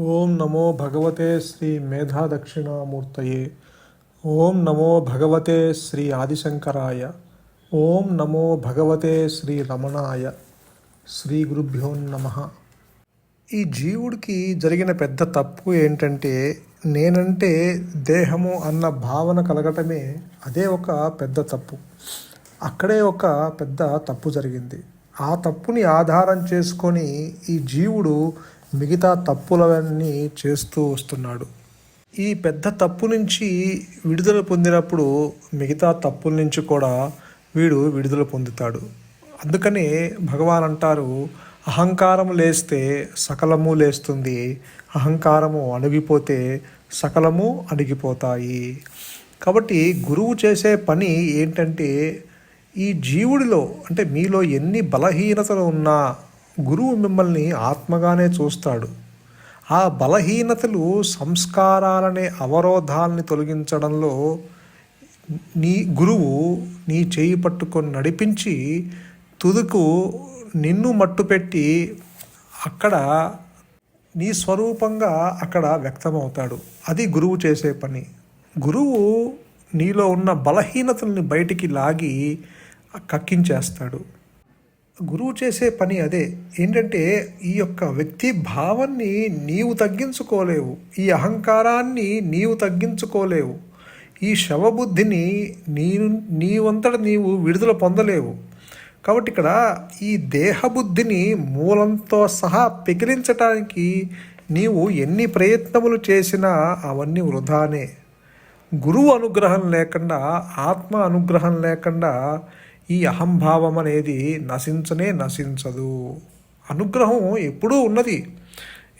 ఓం నమో భగవతే శ్రీ మేధా దక్షిణామూర్తయే ఓం నమో భగవతే శ్రీ ఆదిశంకరాయ. ఓం నమో భగవతే శ్రీ రమణాయ. శ్రీ గురుభ్యో నమ. ఈ జీవుడికి జరిగిన పెద్ద తప్పు ఏంటంటే నేనంటే దేహము అన్న భావన కలగటమే అదే ఒక పెద్ద తప్పు. అక్కడే ఒక పెద్ద తప్పు జరిగింది. ఆ తప్పుని ఆధారం చేసుకొని ఈ జీవుడు మిగతా తప్పులన్నీ చేస్తూ వస్తున్నాడు. ఈ పెద్ద తప్పు నుంచి విడుదల పొందినప్పుడు మిగతా తప్పుల నుంచి కూడా వీడు విడుదల పొందుతాడు. అందుకనే భగవాన్ అంటారు అహంకారం లేస్తే సకలము లేస్తుంది. అహంకారము అణిగిపోతే సకలము అణిగిపోతాయి. కాబట్టి గురువు చేసే పని ఏంటంటే ఈ జీవుడిలో అంటే మీలో ఎన్ని బలహీనతలు ఉన్నా గురువు మిమ్మల్ని ఆత్మగానే చూస్తాడు. ఆ బలహీనతలు సంస్కారాలనే అవరోధాలని తొలగించడంలో నీ గురువు నీ చేయి పట్టుకొని నడిపించి తుదుకు నిన్ను మట్టుపెట్టి అక్కడ నీ స్వరూపంగా అక్కడ వ్యక్తమవుతాడు. అది గురువు చేసే పని. గురువు నీలో ఉన్న బలహీనతల్ని బయటికి లాగి కక్కించేస్తాడు. గురువు చేసే పని అదే. ఏంటంటే ఈ యొక్క వ్యక్తి భావాన్ని నీవు తగ్గించుకోలేవు. ఈ అహంకారాన్ని నీవు తగ్గించుకోలేవు. ఈ శవబుద్ధిని నీ నీవంతట నీవు విడుదల పొందలేవు. కాబట్టి ఇక్కడ ఈ దేహబుద్ధిని మూలంతో సహా పికిలించటానికి నీవు ఎన్ని ప్రయత్నములు చేసినా అవన్నీ వృధానే. గురువు అనుగ్రహం లేకుండా ఆత్మ అనుగ్రహం లేకుండా ఈ అహంభావం అనేది నశించనే నశించదు. అనుగ్రహం ఎప్పుడూ ఉన్నది.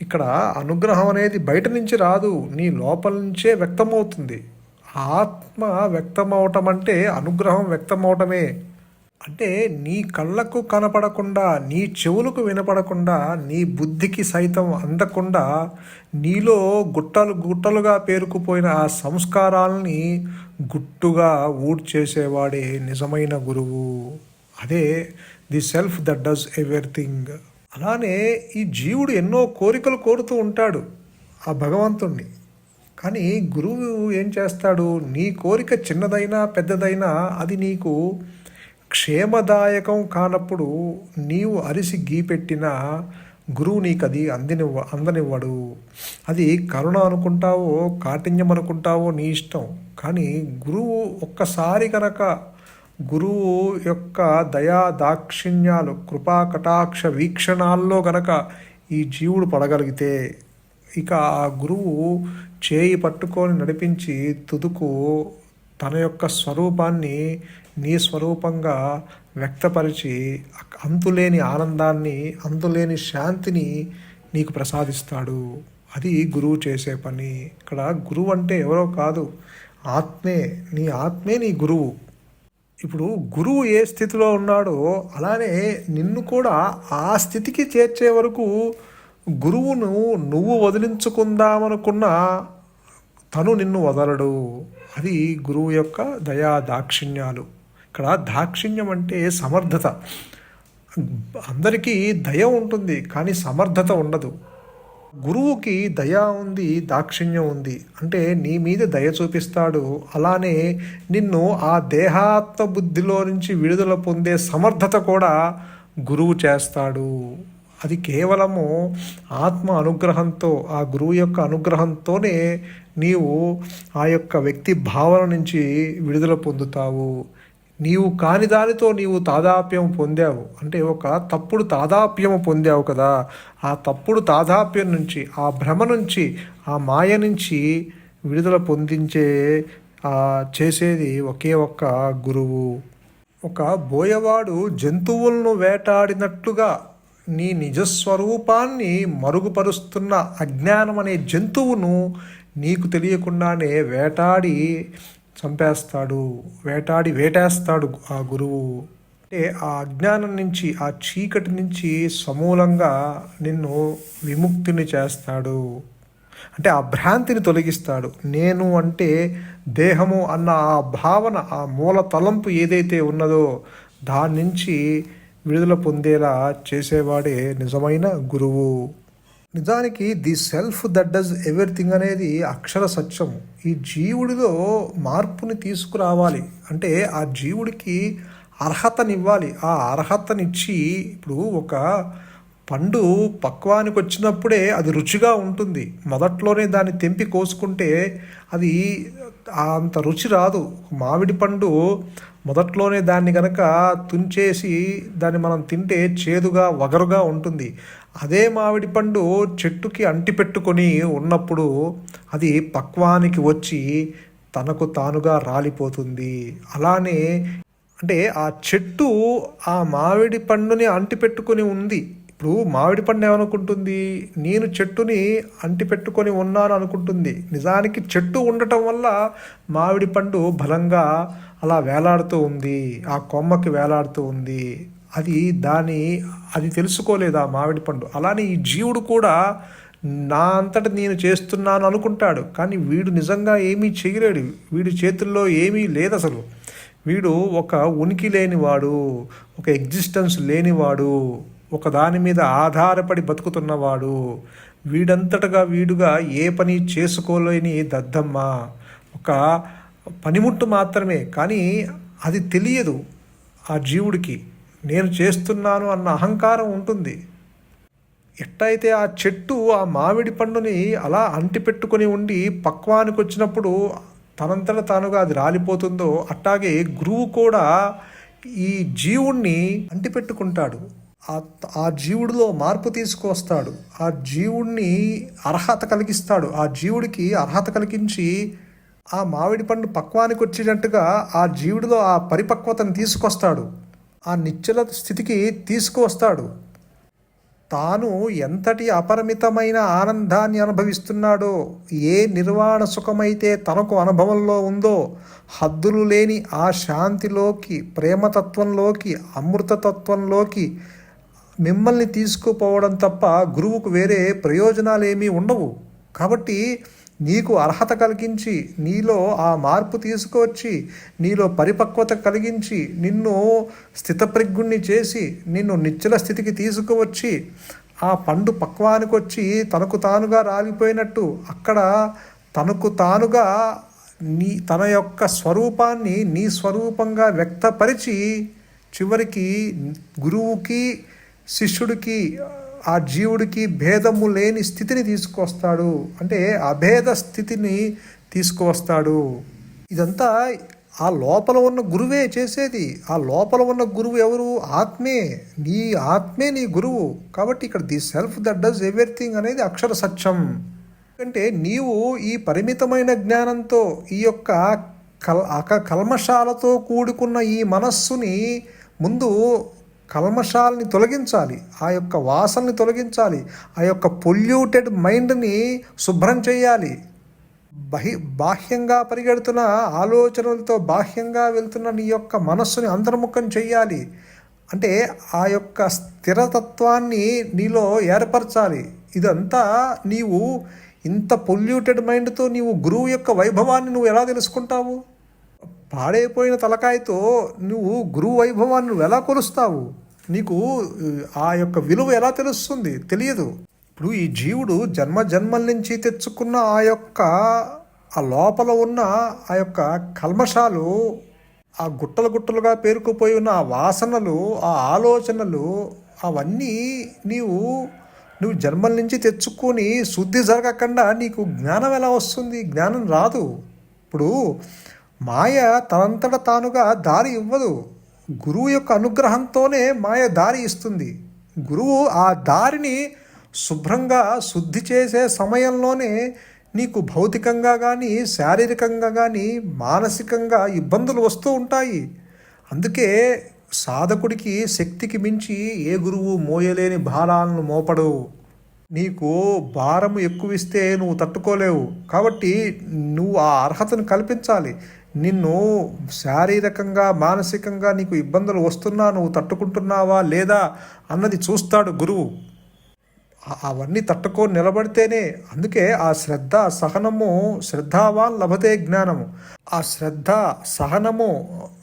ఇక్కడ అనుగ్రహం అనేది బయట నుంచి రాదు నీ లోపల నుంచే వ్యక్తమవుతుంది. ఆత్మ వ్యక్తమవటం అంటే అనుగ్రహం వ్యక్తమవటమే. అంటే నీ కళ్ళకు కనపడకుండా నీ చెవులకు వినపడకుండా నీ బుద్ధికి సైతం అందకుండా నీలో గుట్టలు గుట్టలుగా పేరుకుపోయిన ఆ సంస్కారాలని గుట్టుగా ఊడ్చేసేవాడే నిజమైన గురువు. అదే the self that does everything. అలానే ఈ జీవుడు ఎన్నో కోరికలు కోరుతూ ఉంటాడు ఆ భగవంతుణ్ణి. కానీ గురువు ఏం చేస్తాడు? నీ కోరిక చిన్నదైనా పెద్దదైనా అది నీకు క్షేమదాయకం కానప్పుడు నీవు అరిసి గీపెట్టిన గురువు నీకు అది అందినివ్వ అందనివ్వడు. అది కరుణ అనుకుంటావో కాఠిన్యం అనుకుంటావో నీ ఇష్టం. కానీ గురువు ఒక్కసారి కనుక గురువు యొక్క దయా దాక్షిణ్యాలు కృపా కటాక్ష వీక్షణాల్లో గనక ఈ జీవుడు పడగలిగితే ఇక ఆ గురువు చేయి పట్టుకొని నడిపించి తుదుకు తన యొక్క స్వరూపాన్ని నీ స్వరూపంగా వ్యక్తపరిచి అంతులేని ఆనందాన్ని అంతులేని శాంతిని నీకు ప్రసాదిస్తాడు. అది గురువు చేసే పని. ఇక్కడ గురువు అంటే ఎవరో కాదు. ఆత్మే నీ ఆత్మే నీ గురువు. ఇప్పుడు గురువు ఏ స్థితిలో ఉన్నాడో అలానే నిన్ను కూడా ఆ స్థితికి చేర్చే వరకు గురువును నువ్వు వదిలించుకుందామనుకున్న తను నిన్ను వదలడు. అది గురువు యొక్క దయా దాక్షిణ్యాలు. ఇక్కడ దాక్షిణ్యం అంటే సమర్థత. అందరికీ దయ ఉంటుంది కానీ సమర్థత ఉండదు. గురువుకి దయ ఉంది దాక్షిణ్యం ఉంది. అంటే నీ మీద దయ చూపిస్తాడు. అలానే నిన్ను ఆ దేహాత్మ బుద్ధిలో నుంచి విడుదల పొందే సమర్థత కూడా గురువు చేస్తాడు. అది కేవలము ఆత్మ అనుగ్రహంతో ఆ గురువు యొక్క అనుగ్రహంతోనే నీవు ఆ యొక్క వ్యక్తి భావన నుంచి విడుదల పొందుతావు. నీవు కాని దానితో నీవు తాదాప్యం పొందావు. అంటే ఒక తప్పుడు తాదాప్యము పొందావు కదా. ఆ తప్పుడు తాదాప్యం నుంచి ఆ భ్రమ నుంచి ఆ మాయ నుంచి విడుదల పొందించే చేసేది ఒకే ఒక్క గురువు. ఒక బోయవాడు జంతువులను వేటాడినట్లుగా నీ నిజస్వరూపాన్ని మరుగుపరుస్తున్న అజ్ఞానం అనే జంతువును నీకు తెలియకుండానే వేటాడి చంపేస్తాడు వేటాడి వేటేస్తాడు ఆ గురువు. అంటే ఆ అజ్ఞానం నుంచి ఆ చీకటి నుంచి సమూలంగా నిన్ను విముక్తిని చేస్తాడు. అంటే ఆ భ్రాంతిని తొలగిస్తాడు. నేను అంటే దేహము అన్న ఆ భావన ఆ మూల తలంపు ఏదైతే ఉన్నదో దాని నుంచి విడుదల పొందేలా చేసేవాడే నిజమైన గురువు. నిజానికి the self that does everything అనేది అక్షర సత్యము. ఈ జీవుడిలో మార్పుని తీసుకురావాలి. అంటే ఆ జీవుడికి అర్హతనివ్వాలి. ఆ అర్హతనిచ్చి ఇప్పుడు ఒక పండు పక్వానికి వచ్చినప్పుడే అది రుచిగా ఉంటుంది. మొదట్లోనే దాన్ని తెంపి కోసుకుంటే అది అంత రుచి రాదు. మామిడి పండు మొదట్లోనే దాన్ని కనుక తుంచేసి దాన్ని మనం తింటే చేదుగా వగరుగా ఉంటుంది. అదే మామిడి పండు చెట్టుకి అంటిపెట్టుకొని ఉన్నప్పుడు అది పక్వానికి వచ్చి తనకు తానుగా రాలిపోతుంది. అలానే అంటే ఆ చెట్టు ఆ మామిడి పండుని అంటిపెట్టుకొని ఉంది. ఇప్పుడు మామిడి పండు ఏమనుకుంటుంది? నేను చెట్టుని అంటిపెట్టుకొని ఉన్నాను అనుకుంటుంది. నిజానికి చెట్టు ఉండటం వల్ల మామిడి పండు బలంగా అలా వేలాడుతూ ఉంది. ఆ కొమ్మకి వేలాడుతూ ఉంది. అది దాని అది తెలుసుకోలేదు ఆ మామిడి పండు? అలానే ఈ జీవుడు కూడా నా అంతట నేను చేస్తున్నాను అనుకుంటాడు. కానీ వీడు నిజంగా ఏమీ చేయలేడు. వీడి చేతుల్లో ఏమీ లేదు అసలు. వీడు ఒక ఉనికి లేనివాడు ఒక ఎగ్జిస్టెన్స్ లేనివాడు ఒక దాని మీద ఆధారపడి బతుకుతున్నవాడు. వీడంతటగా వీడుగా ఏ పని చేసుకోలేని దద్దమ్మ. ఒక పనిముట్టు మాత్రమే. కానీ అది తెలియదు ఆ జీవుడికి. నేను చేస్తున్నాను అన్న అహంకారం ఉంటుంది. ఎట్టయితే ఆ చెట్టు ఆ మామిడి పండుని అలా అంటిపెట్టుకొని ఉండి పక్వానికి వచ్చినప్పుడు తనంతట తానుగా అది రాలిపోతుందో అట్టాగే గురువు కూడా ఈ జీవుణ్ణి అంటిపెట్టుకుంటాడు. ఆ ఆ జీవుడిలో మార్పు తీసుకొస్తాడు. ఆ జీవుణ్ణి అర్హత కలిగిస్తాడు. ఆ జీవుడికి అర్హత కలిగించి ఆ మామిడి పండు పక్వానికి వచ్చినట్టుగా ఆ జీవుడిలో ఆ పరిపక్వతను తీసుకొస్తాడు. ఆ నిశ్చల స్థితికి తీసుకువస్తాడు. తాను ఎంతటి అపరిమితమైన ఆనందాన్ని అనుభవిస్తున్నాడో ఏ నిర్వాణ సుఖమైతే తనకు అనుభవంలో ఉందో హద్దులు లేని ఆ శాంతిలోకి ప్రేమతత్వంలోకి అమృతతత్వంలోకి మిమ్మల్ని తీసుకుపోవడం తప్ప గురువుకు వేరే ప్రయోజనాలు ఏమీ ఉండవు. కాబట్టి నీకు అర్హత కలిగించి నీలో ఆ మార్పు తీసుకువచ్చి నీలో పరిపక్వత కలిగించి నిన్ను స్థితప్రజ్ఞుణ్ణి చేసి నిన్ను నిశ్చల స్థితికి తీసుకువచ్చి ఆ పండు పక్వానికి వచ్చి తనకు తానుగా రాలిపోయినట్టు అక్కడ తనకు తానుగా నీ తన యొక్క స్వరూపాన్ని నీ స్వరూపంగా వ్యక్తపరిచి చివరికి గురువుకి శిష్యుడికి ఆ జీవుడికి భేదము లేని స్థితిని తీసుకొస్తాడు. అంటే అభేద స్థితిని తీసుకువస్తాడు. ఇదంతా ఆ లోపల ఉన్న గురువే చేసేది. ఆ లోపల ఉన్న గురువు ఎవరు? ఆత్మే. నీ ఆత్మే నీ గురువు. కాబట్టి ఇక్కడ the self that does everything అనేది అక్షర సత్యం. అంటే నీవు ఈ పరిమితమైన జ్ఞానంతో ఈ యొక్క కల్ అక కల్మషాలతో కూడుకున్న ఈ మనస్సుని ముందు కల్మషాలని తొలగించాలి ఆ యొక్క వాసనని తొలగించాలి ఆ యొక్క పొల్యూటెడ్ మైండ్ని శుభ్రం చేయాలి. బహి బాహ్యంగా పరిగెడుతున్న ఆలోచనలతో బాహ్యంగా వెళ్తున్న నీ యొక్క మనస్సుని అంతర్ముఖం చేయాలి అంటే ఆ యొక్క స్థిరతత్వాన్ని నీలో ఏర్పరచాలి. ఇదంతా నీవు ఇంత పొల్యూటెడ్ మైండ్తో నీవు గురువు యొక్క వైభవాన్ని నువ్వు ఎలా తెలుసుకుంటావు? పాడైపోయిన తలకాయతో నువ్వు గురువు వైభవాన్ని నువ్వు ఎలా కొలుస్తావు? నీకు ఆ యొక్క విలువ ఎలా తెలుస్తుంది? తెలియదు. ఇప్పుడు ఈ జీవుడు జన్మ జన్మల నుంచి తెచ్చుకున్న ఆ యొక్క ఆ లోపల ఉన్న ఆ యొక్క కల్మషాలు ఆ గుట్టలు గుట్టలుగా పేరుకుపోయి ఉన్న ఆ వాసనలు ఆ ఆలోచనలు అవన్నీ నీవు నువ్వు జన్మల నుంచి తెచ్చుకొని శుద్ధి జరగకుండా నీకు జ్ఞానం ఎలా వస్తుంది? జ్ఞానం రాదు. ఇప్పుడు మాయ తనంతట తానుగా దారి ఇవ్వదు. గురువు యొక్క అనుగ్రహంతోనే మాయ దారి ఇస్తుంది. గురువు ఆ దారిని శుభ్రంగా శుద్ధి చేసే సమయంలోనే నీకు భౌతికంగా కానీ శారీరకంగా కానీ మానసికంగా ఇబ్బందులు వస్తూ ఉంటాయి. అందుకే సాధకుడికి శక్తికి మించి ఏ గురువు మోయలేని భారాలను మోపడు. నీకు భారం ఎక్కువిస్తే నువ్వు తట్టుకోలేవు. కాబట్టి నువ్వు ఆ అర్హతను కల్పించాలి. నిన్ను శారీరకంగా మానసికంగా నీకు ఇబ్బందులు వస్తున్నా నువ్వు తట్టుకుంటున్నావా లేదా అన్నది చూస్తాడు గురువు. అవన్నీ తట్టుకొని నిలబడితేనే అందుకే ఆ శ్రద్ధ సహనము శ్రద్ధావాన్ లభతే జ్ఞానము. ఆ శ్రద్ధ సహనము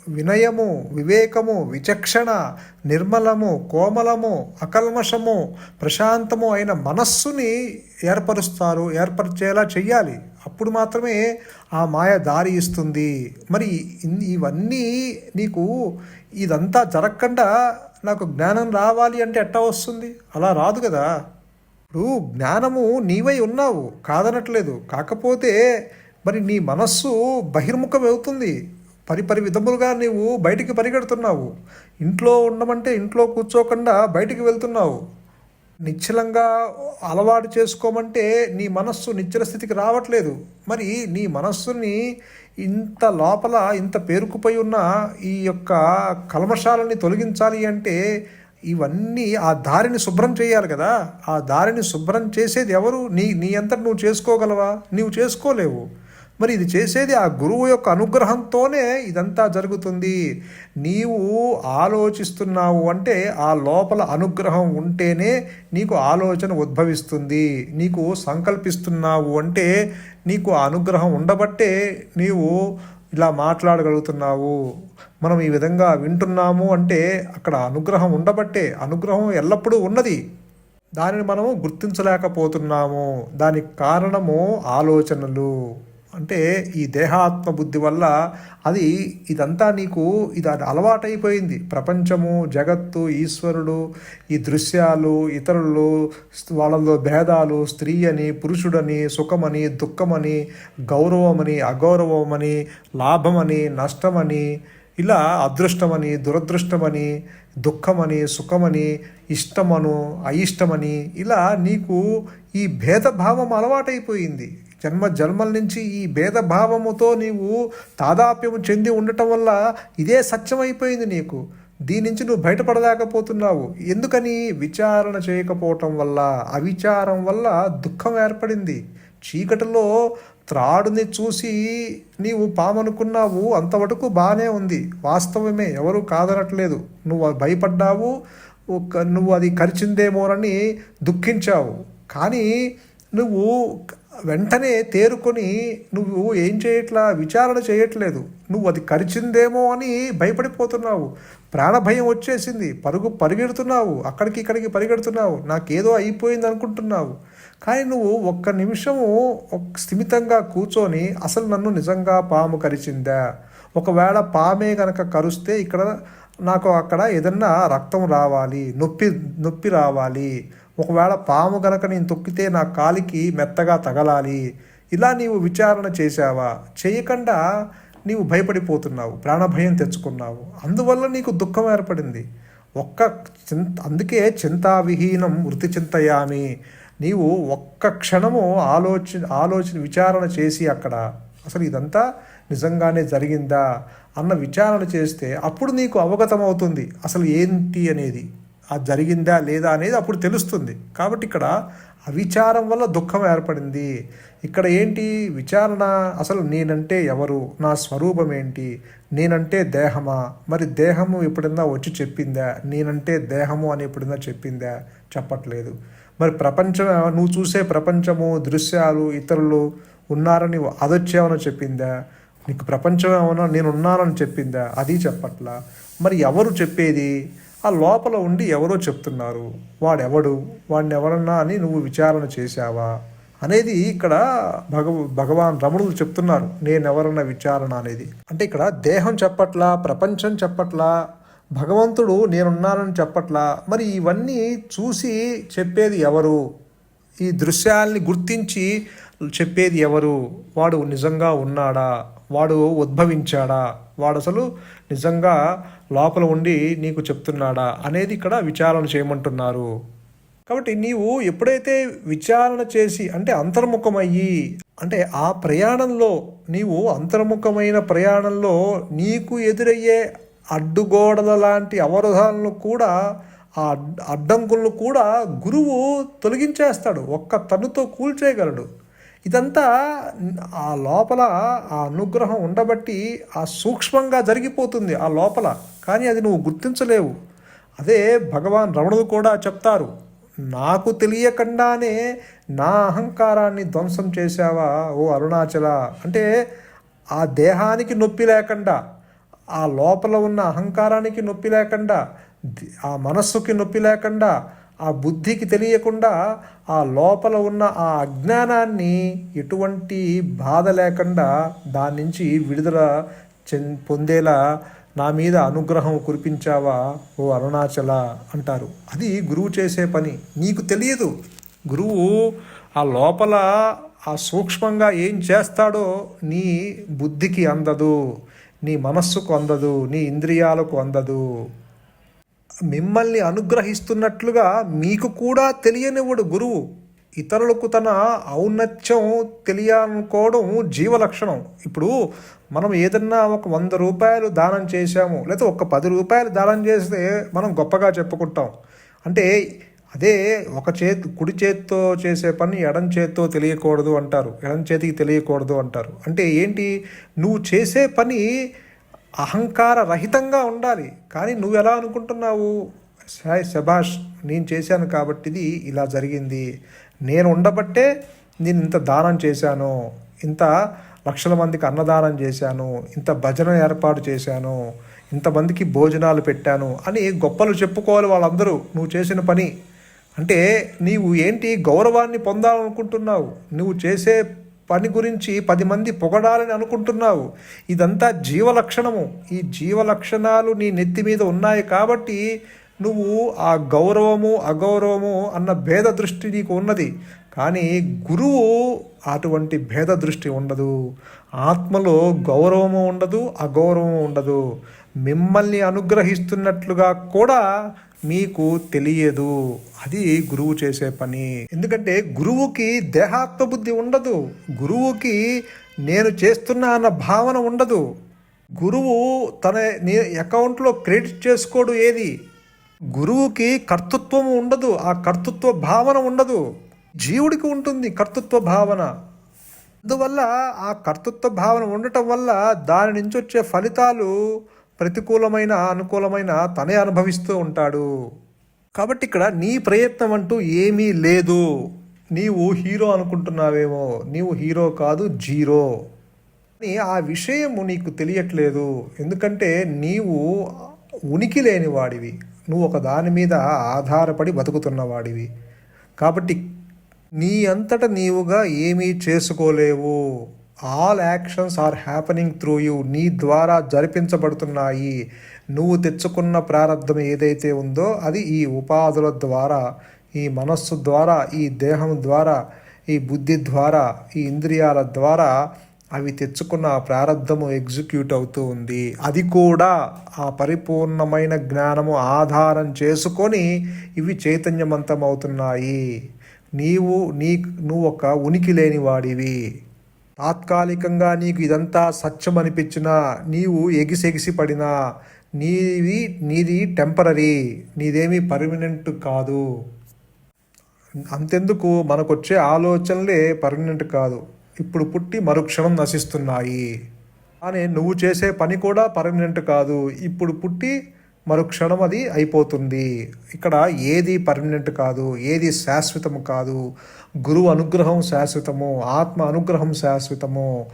వినయము వివేకము విచక్షణ నిర్మలము కోమలము అకల్మషము ప్రశాంతము అయిన మనస్సుని ఏర్పరుస్తారు ఏర్పరిచేలా చెయ్యాలి. అప్పుడు మాత్రమే ఆ మాయ దారి ఇస్తుంది. మరి ఇవన్నీ నీకు ఇదంతా జరగకుండా నాకు జ్ఞానం రావాలి అంటే ఎట్టా వస్తుంది? అలా రాదు కదా. ఇప్పుడు జ్ఞానము నీవై ఉన్నావు కాదనట్లేదు. కాకపోతే మరి నీ మనస్సు బహిర్ముఖం అవుతుంది పరిపరి విధములుగా నీవు బయటికి పరిగెడుతున్నావు. ఇంట్లో ఉండమంటే ఇంట్లో కూర్చోకుండా బయటికి వెళ్తున్నావు. నిశ్చలంగా అలవాటు చేసుకోమంటే నీ మనస్సు నిశ్చల స్థితికి రావట్లేదు. మరి నీ మనస్సుని ఇంత లోపల ఇంత పేరుకుపోయి ఉన్న ఈ యొక్క కల్మషాలని తొలగించాలి అంటే ఇవన్నీ ఆ దారిని శుభ్రం చేయాలి కదా. ఆ దారిని శుభ్రం చేసేది ఎవరు? నీ నీ అంతటి నువ్వు చేసుకోగలవా? నీవు చేసుకోలేవు. మరి ఇది చేసేది ఆ గురువు యొక్క అనుగ్రహంతోనే ఇదంతా జరుగుతుంది. నీవు ఆలోచిస్తున్నావు అంటే ఆ లోపల అనుగ్రహం ఉంటేనే నీకు ఆలోచన ఉద్భవిస్తుంది. నీకు సంకల్పిస్తున్నావు అంటే నీకు ఆ అనుగ్రహం ఉండబట్టే నీవు ఇలా మాట్లాడగలుగుతున్నావు. మనం ఈ విధంగా వింటున్నాము అంటే అక్కడ అనుగ్రహం ఉండబట్టే అనుగ్రహం ఎల్లప్పుడూ ఉన్నది. దానిని మనము గుర్తించలేకపోతున్నాము. దానికి కారణము ఆలోచనలు. అంటే ఈ దేహాత్మ బుద్ధి వల్ల అది ఇదంతా నీకు ఇది అలవాటైపోయింది. ప్రపంచము జగత్తు ఈశ్వరుడు ఈ దృశ్యాలు ఇతరులు వాళ్ళలో భేదాలు స్త్రీ అని పురుషుడని సుఖమని దుఃఖమని గౌరవమని అగౌరవమని లాభమని నష్టమని ఇలా అదృష్టమని దురదృష్టమని దుఃఖమని సుఖమని ఇష్టమను అయిష్టమని ఇలా నీకు ఈ భేదభావం అలవాటైపోయింది. జన్మ జన్మల నుంచి ఈ భేదభావముతో నీవు తాదాప్యము చెంది ఉండటం వల్ల ఇదే సత్యమైపోయింది నీకు. దీని నుంచి నువ్వు బయటపడలేకపోతున్నావు. ఎందుకని? విచారణ చేయకపోవటం వల్ల అవిచారం వల్ల దుఃఖం ఏర్పడింది. చీకటిలో త్రాడుని చూసి నీవు పామనుకున్నావు. అంతవరకు బాగానే ఉంది. వాస్తవమే ఎవరు కాదనట్లేదు. నువ్వు భయపడ్డావు. నువ్వు అది కరిచిందేమోనని దుఃఖించావు. కానీ నువ్వు వెంటనే తేరుకొని నువ్వు ఏం చేయట్లా? విచారణ చేయట్లేదు. నువ్వు అది కరిచిందేమో అని భయపడిపోతున్నావు. ప్రాణభయం వచ్చేసింది. పరుగు పరిగెడుతున్నావు. అక్కడికి ఇక్కడికి పరిగెడుతున్నావు. నాకేదో అయిపోయింది అనుకుంటున్నావు. కానీ నువ్వు ఒక్క నిమిషము స్థిమితంగా కూర్చొని అసలు నన్ను నిజంగా పాము కరిచిందా? ఒకవేళ పామే కనుక కరుస్తే ఇక్కడ నాకు అక్కడ ఏదన్నా రక్తం రావాలి. నొప్పి నొప్పి రావాలి. ఒకవేళ పాము గనక నేను తొక్కితే నా కాలికి మెత్తగా తగలాలి. ఇలా నీవు విచారణ చేశావా? చేయకుండా నీవు భయపడిపోతున్నావు ప్రాణభయం తెచ్చుకున్నావు. అందువల్ల నీకు దుఃఖం ఏర్పడింది. ఒక్క చింత అందుకే చింతావిహీనం వృత్తి చింతయామి. నీవు ఒక్క క్షణము ఆలోచన ఆలోచన విచారణ చేసి అక్కడ అసలు ఇదంతా నిజంగానే జరిగిందా? అన్న విచారణ చేస్తే అప్పుడు నీకు అవగతం అవుతుంది అసలు ఏంటి అనేది. అది జరిగిందా లేదా అనేది అప్పుడు తెలుస్తుంది. కాబట్టి ఇక్కడ అవిచారం వల్ల దుఃఖం ఏర్పడింది. ఇక్కడ ఏంటి? విచారణ అసలు నేనంటే ఎవరు? నా స్వరూపం ఏంటి? నేనంటే దేహమా? మరి దేహము ఎప్పుడైనా వచ్చి చెప్పిందా? నేనంటే దేహము అని ఎప్పుడైనా చెప్పిందా? చెప్పట్లేదు. మరి ప్రపంచం నువ్వు చూసే ప్రపంచము దృశ్యాలు ఇతరులు ఉన్నారని అదొచ్చేమని చెప్పిందా? నీకు ప్రపంచం ఏమన్నా నేను ఉన్నానని చెప్పిందా? అది చెప్పట్లా. మరి ఎవరు చెప్పేది? ఆ లోపల ఉండి ఎవరో చెప్తున్నారు. వాడెవడు? వాడిని ఎవరన్నా అని నువ్వు విచారణ చేశావా? అనేది ఇక్కడ భగ భగవాన్ రమణులు చెప్తున్నారు. నేనెవరన్న విచారణ అనేది. అంటే ఇక్కడ దేహం చెప్పట్లా ప్రపంచం చెప్పట్లా భగవంతుడు నేనున్నానని చెప్పట్లా మరి ఇవన్నీ చూసి చెప్పేది ఎవరు? ఈ దృశ్యాల్ని గుర్తించి చెప్పేది ఎవరు? వాడు నిజంగా ఉన్నాడా? వాడు ఉద్భవించాడా? వాడు అసలు నిజంగా లోపల ఉండి నీకు చెప్తున్నాడా అనేది ఇక్కడ విచారణ చేయమంటున్నారు. కాబట్టి నీవు ఎప్పుడైతే విచారణ చేసి అంటే అంతర్ముఖమయ్యి అంటే ఆ ప్రయాణంలో నీవు అంతర్ముఖమైన ప్రయాణంలో నీకు ఎదురయ్యే అడ్డుగోడల లాంటి అవరోధాలను కూడా ఆ అడ్డంకులను కూడా గురువు తొలగించేస్తాడు. ఒక్క తన్నుతో కూల్చేయగలడు. ఇదంతా ఆ లోపల ఆ అనుగ్రహం ఉండబట్టి ఆ సూక్ష్మంగా జరిగిపోతుంది ఆ లోపల. కానీ అది నువ్వు గుర్తించలేవు. అదే భగవాన్ రమణుడు కూడా చెప్తారు నాకు తెలియకుండానే నా అహంకారాన్ని ధ్వంసం చేశావా ఓ అరుణాచల? అంటే ఆ దేహానికి నొప్పి లేకుండా ఆ లోపల ఉన్న అహంకారానికి నొప్పి లేకుండా ఆ మనస్సుకి నొప్పి లేకుండా ఆ బుద్ధికి తెలియకుండా ఆ లోపల ఉన్న ఆ అజ్ఞానాన్ని ఎటువంటి బాధ లేకుండా దాని నుంచి విడుదల చెం పొందేలా నా మీద అనుగ్రహం కురిపించావా ఓ అరుణాచల అంటారు. అది గురువు చేసే పని. నీకు తెలియదు. గురువు ఆ లోపల ఆ సూక్ష్మంగా ఏం చేస్తాడో నీ బుద్ధికి అందదు నీ మనస్సుకు అందదు నీ ఇంద్రియాలకు అందదు. మిమ్మల్ని అనుగ్రహిస్తున్నట్లుగా మీకు కూడా తెలియనివ్వడు గురువు. ఇతరులకు తన ఔన్నత్యం తెలియాలనుకోవడం జీవలక్షణం. ఇప్పుడు మనం ఏదన్నా ఒక వంద రూపాయలు దానం చేశాము లేదా ఒక పది రూపాయలు దానం చేస్తే మనం గొప్పగా చెప్పుకుంటాం. అంటే అదే ఒక చేతి కుడి చేత్తో చేసే పని ఎడం చేత్తో తెలియకూడదు అంటారు ఎడం చేతికి తెలియకూడదు అంటారు. అంటే ఏంటి? నువ్వు చేసే పని అహంకార రహితంగా ఉండాలి. కానీ నువ్వు ఎలా అనుకుంటున్నావు? సాయ్ శభాష్ నేను చేశాను కాబట్టి ఇది ఇలా జరిగింది. నేను ఉండబట్టే నేను ఇంత దానం చేశాను. ఇంత లక్షల మందికి అన్నదానం చేశాను. ఇంత భజన ఏర్పాటు చేశాను. ఇంతమందికి భోజనాలు పెట్టాను అని గొప్పలు చెప్పుకోవాలి వాళ్ళందరూ. నువ్వు చేసిన పని. అంటే నీవు ఏంటి గౌరవాన్ని పొందాలనుకుంటున్నావు? నువ్వు చేసే పని గురించి పది మంది పొగడాలని అనుకుంటున్నావు. ఇదంతా జీవలక్షణము. ఈ జీవలక్షణాలు నీ నెత్తి మీద ఉన్నాయి కాబట్టి నువ్వు ఆ గౌరవము అగౌరవము అన్న భేద దృష్టి నీకు ఉన్నది. కానీ గురువు అటువంటి భేద దృష్టి ఉండదు. ఆత్మలో గౌరవము ఉండదు అగౌరవము ఉండదు. మిమ్మల్ని అనుగ్రహిస్తున్నట్లుగా కూడా మీకు తెలియదు. అది గురువు చేసే పని. ఎందుకంటే గురువుకి దేహాత్మ బుద్ధి ఉండదు. గురువుకి నేను చేస్తున్నా అన్న భావన ఉండదు. గురువు తన నీ అకౌంట్లో క్రెడిట్ చేసుకోడు ఏది? గురువుకి కర్తృత్వం ఉండదు. ఆ కర్తృత్వ భావన ఉండదు. జీవుడికి ఉంటుంది కర్తృత్వ భావన. అందువల్ల ఆ కర్తృత్వ భావన ఉండటం వల్ల దాని నుంచి వచ్చే ఫలితాలు ప్రతికూలమైన అనుకూలమైన తనే అనుభవిస్తూ ఉంటాడు. కాబట్టి ఇక్కడ నీ ప్రయత్నం అంటూ ఏమీ లేదు. నీవు హీరో అనుకుంటున్నావేమో. నీవు హీరో కాదు జీరో. అని ఆ విషయము నీకు తెలియట్లేదు. ఎందుకంటే నీవు ఉనికి లేని వాడివి. నువ్వు ఒక దాని మీద ఆధారపడి బతుకుతున్నవాడివి కాబట్టి నీ అంతట నీవుగా ఏమీ చేసుకోలేవు. All actions are happening through you నీ ద్వారా జరిపించబడుతున్నాయి. నువ్వు తెచ్చుకున్న ప్రారంధం ఏదైతే ఉందో అది ఈ ఉపాధుల ద్వారా ఈ మనస్సు ద్వారా ఈ దేహం ద్వారా ఈ బుద్ధి ద్వారా ఈ ఇంద్రియాల ద్వారా అవి తెచ్చుకున్న ఆ ప్రారంధము ఎగ్జిక్యూట్ అవుతూ ఉంది. అది కూడా ఆ పరిపూర్ణమైన జ్ఞానము ఆధారం చేసుకొని ఇవి చైతన్యవంతమవుతున్నాయి. నీవు నీ నువ్వు ఒక ఉనికి లేని వాడివి. తాత్కాలికంగా నీకు ఇదంతా సత్యం అనిపించినా నీవు ఎగిసెగిసి పడినా నీవి నీది టెంపరీ నీదేమీ పర్మనెంట్ కాదు. అంతెందుకు? మనకొచ్చే ఆలోచనలే పర్మనెంట్ కాదు. ఇప్పుడు పుట్టి మరుక్షణం నశిస్తున్నాయి. కానీ నువ్వు చేసే పని కూడా పర్మనెంట్ కాదు. ఇప్పుడు పుట్టి మరుక్షణం అది అయిపోతుంది. ఇక్కడ ఏది పర్మనెంట్ కాదు ఏది శాశ్వతము కాదు. గురువు అనుగ్రహం శాశ్వతము ఆత్మ అనుగ్రహం శాశ్వతము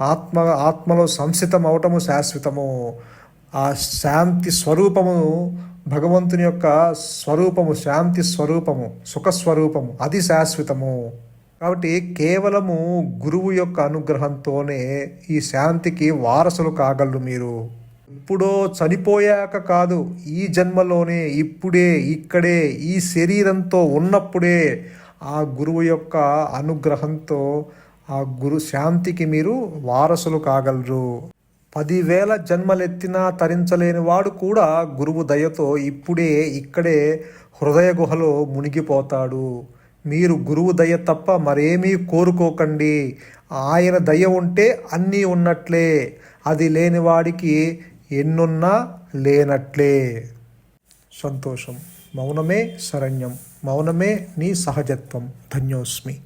ఆత్మ ఆత్మలో సంసితం అవటము శాశ్వతము. ఆ శాంతి స్వరూపము భగవంతుని యొక్క స్వరూపము శాంతి స్వరూపము సుఖస్వరూపము అది శాశ్వతము. కాబట్టి కేవలము గురువు యొక్క అనుగ్రహంతోనే ఈ శాంతికి వారసులు కాగలరు మీరు. ఇప్పుడో చనిపోయాక కాదు ఈ జన్మలోనే ఇప్పుడే ఇక్కడే ఈ శరీరంతో ఉన్నప్పుడే ఆ గురువు యొక్క అనుగ్రహంతో ఆ గురు శాంతికి మీరు వారసులు కాగలరు. పదివేల జన్మలెత్తినా తరించలేని వాడు కూడా గురువు దయతో ఇప్పుడే ఇక్కడే హృదయ గుహలో మునిగిపోతాడు. మీరు గురువు దయ తప్ప మరేమీ కోరుకోకండి. ఆయన దయ ఉంటే అన్నీ ఉన్నట్లే. అది లేని వాడికి ఎన్నున్నా లేనట్లే. సంతోషం. మౌనమే శరణ్యం. మౌనమే నీ సహజత్వం. ధన్యోస్మి.